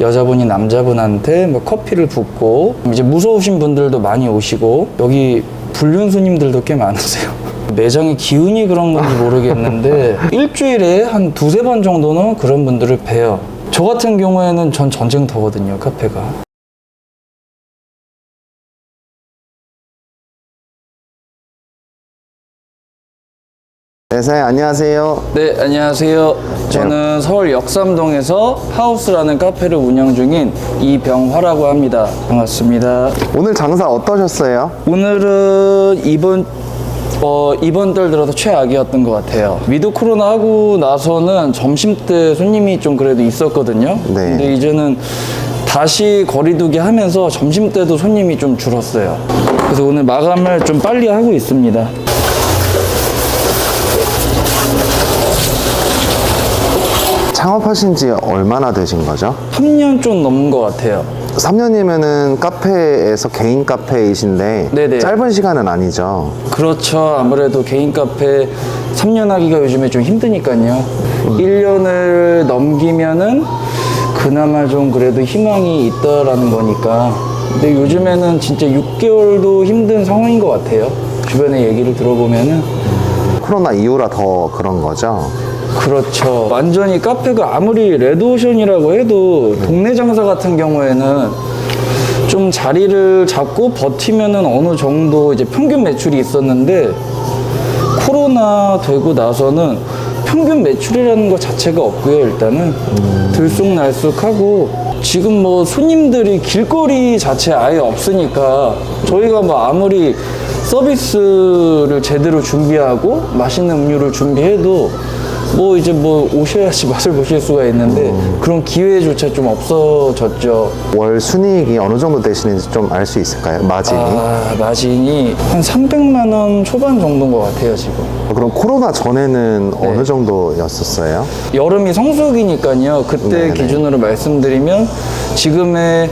여자분이 남자분한테 뭐 커피를 붓고 이제 무서우신 분들도 많이 오시고 여기 불륜 손님들도 꽤 많으세요. 매장의 기운이 그런 건지 모르겠는데 일주일에 한 두세 번 정도는 그런 분들을 봬요. 저 같은 경우에는 전 전쟁터거든요, 카페가. 네, 사장님 안녕하세요. 네, 안녕하세요. 저는 서울 역삼동에서 하우스라는 카페를 운영 중인 이병화라고 합니다. 반갑습니다. 오늘 장사 어떠셨어요? 오늘은 이번 어, 이번 달 들어서 최악이었던 것 같아요. 위드 코로나 하고 나서는 점심 때 손님이 좀 그래도 있었거든요. 네. 근데 이제는 다시 거리두기 하면서 점심 때도 손님이 좀 줄었어요. 그래서 오늘 마감을 좀 빨리 하고 있습니다. 창업하신 지 얼마나 되신 거죠? 3년 좀 넘은 것 같아요. 3년이면은 카페에서 개인 카페이신데 네네. 짧은 시간은 아니죠. 그렇죠. 아무래도 개인 카페 3년 하기가 요즘에 좀 힘드니까요. 1년을 넘기면은 그나마 좀 그래도 희망이 있다라는 거니까. 근데 요즘에는 진짜 6개월도 힘든 상황인 것 같아요. 주변의 얘기를 들어보면은. 코로나 이후라 더 그런 거죠. 그렇죠. 완전히 카페가 아무리 레드오션이라고 해도 동네 장사 같은 경우에는 좀 자리를 잡고 버티면은 어느 정도 이제 평균 매출이 있었는데 코로나 되고 나서는 평균 매출이라는 것 자체가 없고요. 일단은 들쑥날쑥하고 지금 뭐 손님들이 길거리 자체 아예 없으니까 저희가 뭐 아무리 서비스를 제대로 준비하고 맛있는 음료를 준비해도 뭐 이제 뭐 오셔야지 맛을 보실 수가 있는데 그런 기회조차 좀 없어졌죠. 월 순이익이 어느 정도 되시는지 좀 알 수 있을까요? 마진이? 아, 마진이 한 300만 원 초반 정도인 것 같아요, 지금. 그럼 코로나 전에는 네. 어느 정도였었어요? 여름이 성수기니까요. 그때 네네. 기준으로 말씀드리면 지금의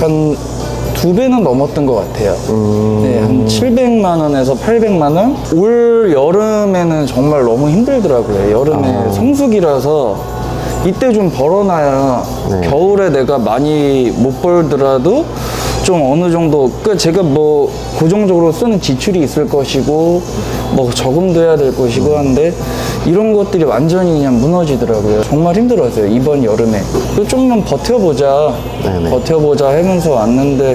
한 두 배는 넘었던 것 같아요. 네, 한 700만 원에서 800만 원. 올 여름에는 정말 너무 힘들더라고요. 여름에 성수기라서 이때 좀 벌어놔야 네. 겨울에 내가 많이 못 벌더라도 좀 어느 정도 그 제가 뭐 고정적으로 쓰는 지출이 있을 것이고 뭐 저금도 해야 될 것이고 한데 이런 것들이 완전히 그냥 무너지더라고요. 정말 힘들었어요 이번 여름에. 그 좀만 버텨보자, 네네. 버텨보자 하면서 왔는데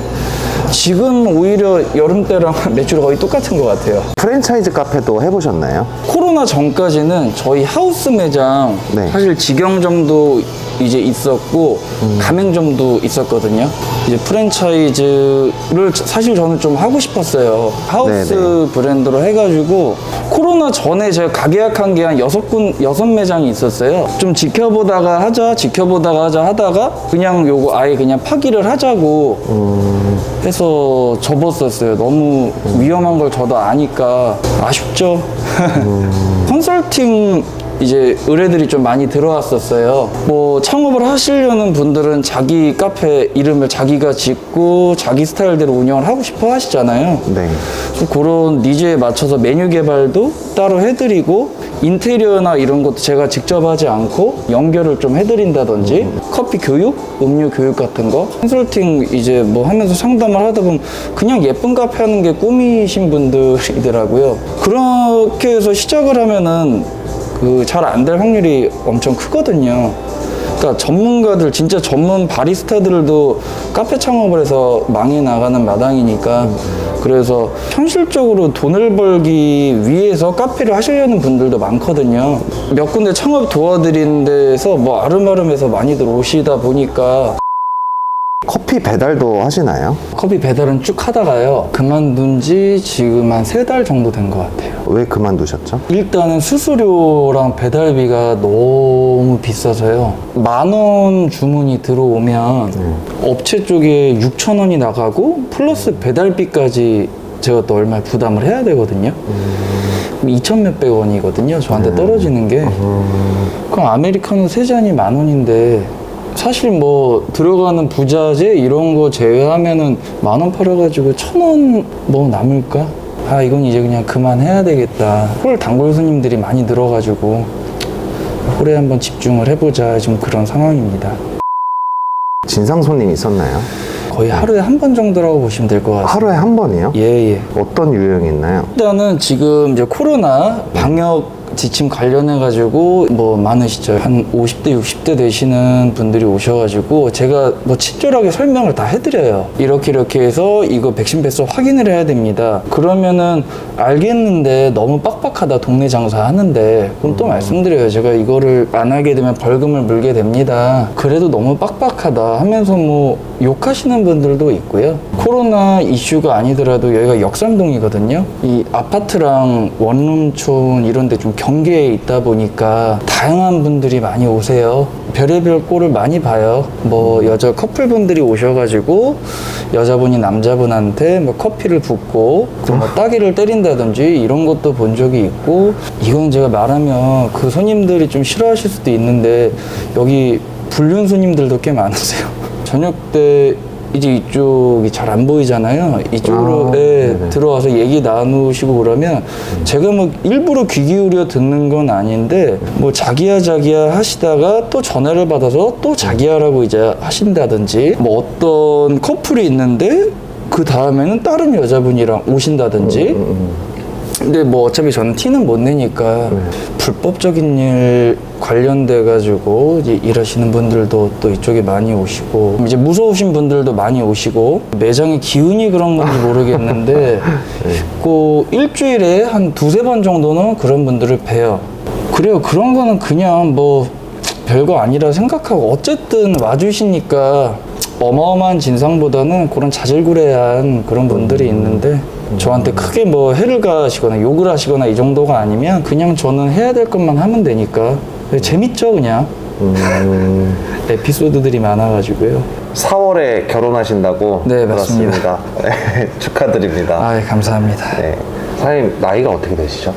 지금 오히려 여름 때랑 매출이 거의 똑같은 것 같아요. 프랜차이즈 카페도 해보셨나요? 코로나 전까지는 저희 하우스 매장 네. 사실 직영점도 이제 있었고 가맹점도 있었거든요. 이제 프랜차이즈를 사실 저는 좀 하고 싶었어요. 하우스 네네. 브랜드로 해가지고 코로나 전에 제가 가게 약한 게 한 여섯 군 여섯 매장이 있었어요. 좀 지켜보다가 하자, 지켜보다가 하자 하다가 그냥 요거 아예 그냥 파기를 하자고 해서 접었었어요. 너무 위험한 걸 저도 아니까 아쉽죠. 컨설팅 이제 의뢰들이 좀 많이 들어왔었어요. 뭐 창업을 하시려는 분들은 자기 카페 이름을 자기가 짓고 자기 스타일대로 운영을 하고 싶어 하시잖아요. 네. 그래서 그런 니즈에 맞춰서 메뉴 개발도 따로 해드리고 인테리어나 이런 것도 제가 직접 하지 않고 연결을 좀 해드린다든지 커피 교육, 음료 교육 같은 거 컨설팅 이제 뭐 하면서 상담을 하다 보면 그냥 예쁜 카페 하는 게 꿈이신 분들이더라고요. 그렇게 해서 시작을 하면은 그 잘 안 될 확률이 엄청 크거든요. 그러니까 전문가들 진짜 전문 바리스타들도 카페 창업을 해서 망해 나가는 마당이니까 그래서 현실적으로 돈을 벌기 위해서 카페를 하시려는 분들도 많거든요. 몇 군데 창업 도와드리는 데서 뭐 아름아름해서 많이들 오시다 보니까 커피 배달도 하시나요? 커피 배달은 쭉 하다가요. 그만둔 지 지금 한 세 달 정도 된 것 같아요. 왜 그만두셨죠? 일단은 수수료랑 배달비가 너무 비싸서요. 만 원 주문이 들어오면 업체 쪽에 6천 원이 나가고 플러스 배달비까지 제가 또 얼마 부담을 해야 되거든요. 그럼 2천 몇백 원이거든요. 저한테 떨어지는 게. 그럼 아메리카노 세 잔이 만 원인데 사실 뭐 들어가는 부자재 이런 거 제외하면은 만 원 팔아가지고 천 원 뭐 남을까? 아 이건 이제 그냥 그만해야 되겠다. 홀 단골 손님들이 많이 늘어가지고 홀에 한번 집중을 해보자 지금 그런 상황입니다. 진상 손님이 있었나요? 거의 하루에 한 번 정도라고 보시면 될 것 같습니다. 하루에 한 번이요? 예, 예. 어떤 유형이 있나요? 일단은 지금 이제 코로나 방역 지침 관련해 가지고 뭐 많으시죠? 한 50대 60대 되시는 분들이 오셔가지고 제가 뭐 친절하게 설명을 다 해드려요. 이렇게 이렇게 해서 이거 백신 패스 확인을 해야 됩니다. 그러면은 알겠는데 너무 빡빡하다 동네 장사 하는데 그럼 또 말씀드려요. 제가 이거를 안 하게 되면 벌금을 물게 됩니다. 그래도 너무 빡빡하다 하면서 뭐 욕하시는 분들도 있고요. 코로나 이슈가 아니더라도 여기가 역삼동이거든요. 이 아파트랑 원룸촌 이런 데좀 경계에 있다 보니까 다양한 분들이 많이 오세요. 별의별 꼴을 많이 봐요. 뭐 여자 커플분들이 오셔가지고 여자분이 남자분한테 뭐 커피를 붓고 또뭐 따귀를 때린다든지 이런 것도 본 적이 있고 이건 제가 말하면 그 손님들이 좀 싫어하실 수도 있는데 여기 불륜 손님들도 꽤 많으세요. 저녁 때 이제 이쪽이 잘 안 보이잖아요. 이쪽으로 아, 예, 네네. 들어와서 얘기 나누시고 그러면 제가 뭐 일부러 귀 기울여 듣는 건 아닌데 뭐 자기야 자기야 하시다가 또 전화를 받아서 또 자기야라고 이제 하신다든지 뭐 어떤 커플이 있는데 그 다음에는 다른 여자분이랑 오신다든지 근데 뭐 어차피 저는 티는 못 내니까 불법적인 일 관련돼 가지고 이제 일하시는 분들도 또 이쪽에 많이 오시고 이제 무서우신 분들도 많이 오시고 매장의 기운이 그런 건지 모르겠는데 그 일주일에 한 두세 번 정도는 그런 분들을 봬요. 그래요. 그런 거는 그냥 뭐 별거 아니라 생각하고 어쨌든 와주시니까 어마어마한 진상보다는 그런 자질구레한 그런 분들이 있는데 저한테 크게 뭐 해를 가시거나 욕을 하시거나 이 정도가 아니면 그냥 저는 해야 될 것만 하면 되니까. 재밌죠 그냥. 음, 에피소드들이 많아가지고요. 4월에 결혼하신다고? 네, 맞습니다. 네, 축하드립니다. 아 감사합니다. 네. 사장님 나이가 어떻게 되시죠?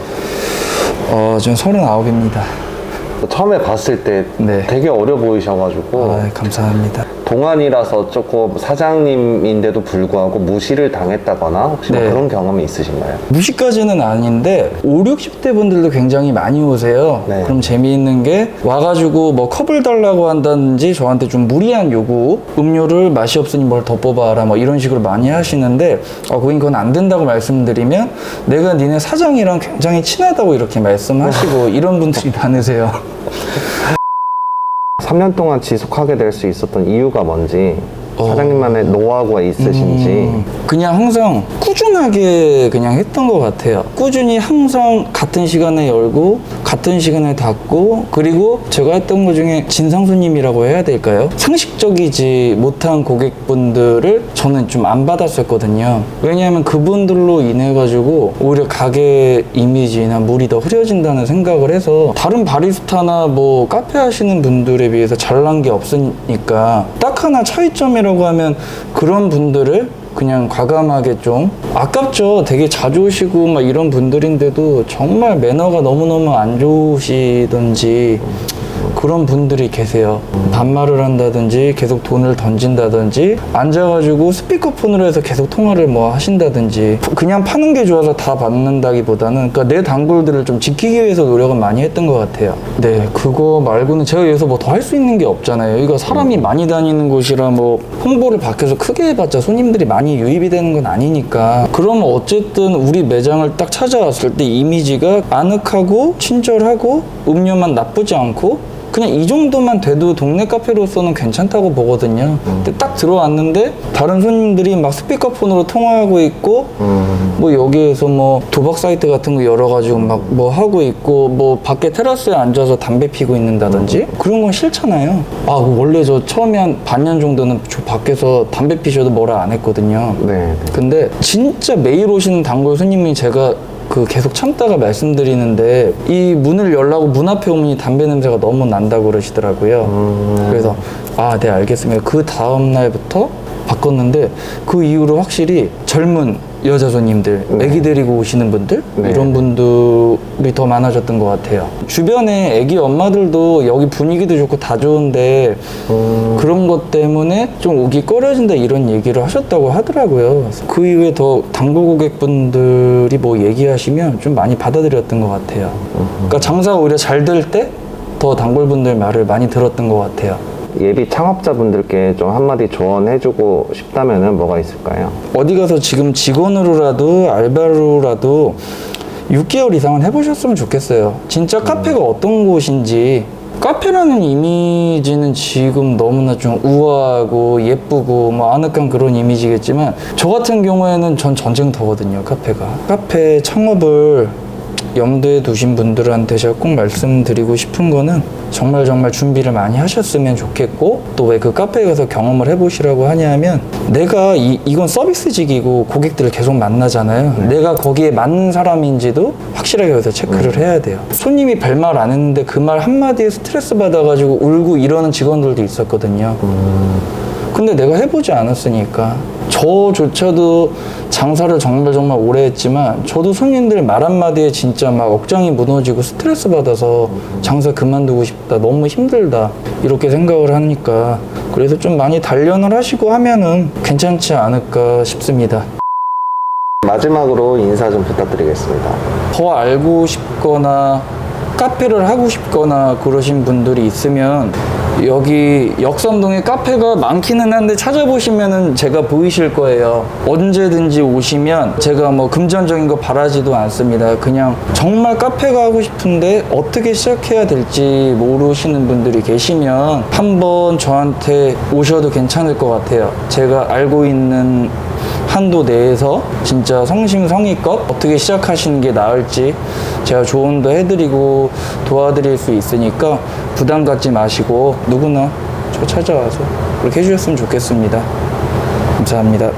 어 저는 서른아홉입니다. 처음에 봤을 때 네. 되게 어려 보이셔가지고. 아 감사합니다 동안이라서 조금 사장님인데도 불구하고 무시를 당했다거나 혹시 뭐 네. 그런 경험이 있으신가요? 무시까지는 아닌데 5, 60대 분들도 굉장히 많이 오세요. 네. 그럼 재미있는 게 와가지고 뭐 컵을 달라고 한다든지 저한테 좀 무리한 요구 음료를 맛이 없으니 뭘 더 뽑아라 뭐 이런 식으로 많이 하시는데 어, 고객님 그건 안 된다고 말씀드리면 내가 니네 사장이랑 굉장히 친하다고 이렇게 말씀하시고 이런 분들이 많으세요. 3년 동안 지속하게 될 수 있었던 이유가 뭔지 어. 사장님만의 노하우가 있으신지 음, 그냥 항상 꾸준하게 그냥 했던 것 같아요. 꾸준히 항상 같은 시간에 열고 같은 시간에 닫고 그리고 제가 했던 것 중에 진상 손님이라고 해야 될까요? 상식적이지 못한 고객분들을 저는 좀 안 받았었거든요. 왜냐하면 그분들로 인해 가지고 오히려 가게 이미지나 물이 더 흐려진다는 생각을 해서 다른 바리스타나 뭐 카페 하시는 분들에 비해서 잘난 게 없으니까 딱 하나 차이점이 라고 하면 그런 분들을 그냥 과감하게 좀 아깝죠. 되게 자주 오시고 막 이런 분들인데도 정말 매너가 너무너무 안 좋으시던지 그런 분들이 계세요. 반말을 한다든지 계속 돈을 던진다든지 앉아가지고 스피커폰으로 해서 계속 통화를 뭐 하신다든지 그냥 파는 게 좋아서 다 받는다기보다는 그러니까 내 단골들을 좀 지키기 위해서 노력은 많이 했던 것 같아요. 네, 그거 말고는 제가 여기서 뭐 더 할 수 있는 게 없잖아요. 여기가 사람이 많이 다니는 곳이라 뭐 홍보를 밖에서 크게 해봤자 손님들이 많이 유입이 되는 건 아니니까 그러면 어쨌든 우리 매장을 딱 찾아왔을 때 이미지가 아늑하고 친절하고 음료만 나쁘지 않고 그냥 이 정도만 돼도 동네 카페로서는 괜찮다고 보거든요. 근데 딱 들어왔는데 다른 손님들이 막 스피커폰으로 통화하고 있고 뭐 여기에서 뭐 도박 사이트 같은 거 열어가지고 막 뭐 하고 있고 뭐 밖에 테라스에 앉아서 담배 피고 있는다든지 그런 건 싫잖아요. 아 원래 저 처음에 한 반년 정도는 저 밖에서 담배 피셔도 뭐라 안 했거든요. 네, 네. 근데 진짜 매일 오시는 단골 손님이 제가 그 계속 참다가 말씀드리는데 이 문을 열라고 문 앞에 오면 담배 냄새가 너무 난다고 그러시더라고요. 그래서 아, 네, 알겠습니다. 그 다음 날부터 바꿨는데 그 이후로 확실히 젊은 여자 손님들, 애기 데리고 오시는 분들 네. 이런 분들이 더 많아졌던 것 같아요. 주변에 애기 엄마들도 여기 분위기도 좋고 다 좋은데 그런 것 때문에 좀 오기 꺼려진다 이런 얘기를 하셨다고 하더라고요. 그 이후에 더 단골 고객분들이 뭐 얘기하시면 좀 많이 받아들였던 것 같아요. 그러니까 장사가 오히려 잘 될 때 더 단골분들 말을 많이 들었던 것 같아요. 예비 창업자분들께 좀 한마디 조언해주고 싶다면은 뭐가 있을까요? 어디 가서 지금 직원으로라도 알바로라도 6개월 이상은 해보셨으면 좋겠어요. 진짜 카페가 어떤 곳인지. 카페라는 이미지는 지금 너무나 좀 우아하고 예쁘고 뭐 아늑한 그런 이미지겠지만 저 같은 경우에는 전 전쟁터거든요 카페가 카페 창업을 염두에 두신 분들한테 제가 꼭 말씀드리고 싶은 거는 정말 정말 준비를 많이 하셨으면 좋겠고 또 왜 그 카페에 가서 경험을 해보시라고 하냐면 내가 이, 이건 서비스직이고 고객들을 계속 만나잖아요. 내가 거기에 맞는 사람인지도 확실하게 여기서 체크를 해야 돼요. 손님이 별말 안 했는데 그 말 한마디에 스트레스 받아가지고 울고 이러는 직원들도 있었거든요 근데 내가 해보지 않았으니까. 저조차도 장사를 정말 정말 오래 했지만 저도 손님들 말 한마디에 진짜 막 억장이 무너지고 스트레스 받아서 장사 그만두고 싶다 너무 힘들다 이렇게 생각을 하니까. 그래서 좀 많이 단련을 하시고 하면은 괜찮지 않을까 싶습니다. 마지막으로 인사 좀 부탁드리겠습니다. 더 알고 싶거나 카페를 하고 싶거나 그러신 분들이 있으면 여기 역삼동에 카페가 많기는 한데 찾아보시면은 제가 보이실 거예요. 언제든지 오시면 제가 뭐 금전적인 거 바라지도 않습니다. 그냥 정말 카페가 하고 싶은데 어떻게 시작해야 될지 모르시는 분들이 계시면 한번 저한테 오셔도 괜찮을 것 같아요. 제가 알고 있는 한도 내에서 진짜 성심성의껏 어떻게 시작하시는 게 나을지 제가 조언도 해드리고 도와드릴 수 있으니까 부담 갖지 마시고 누구나 저 찾아와서 그렇게 해주셨으면 좋겠습니다. 감사합니다.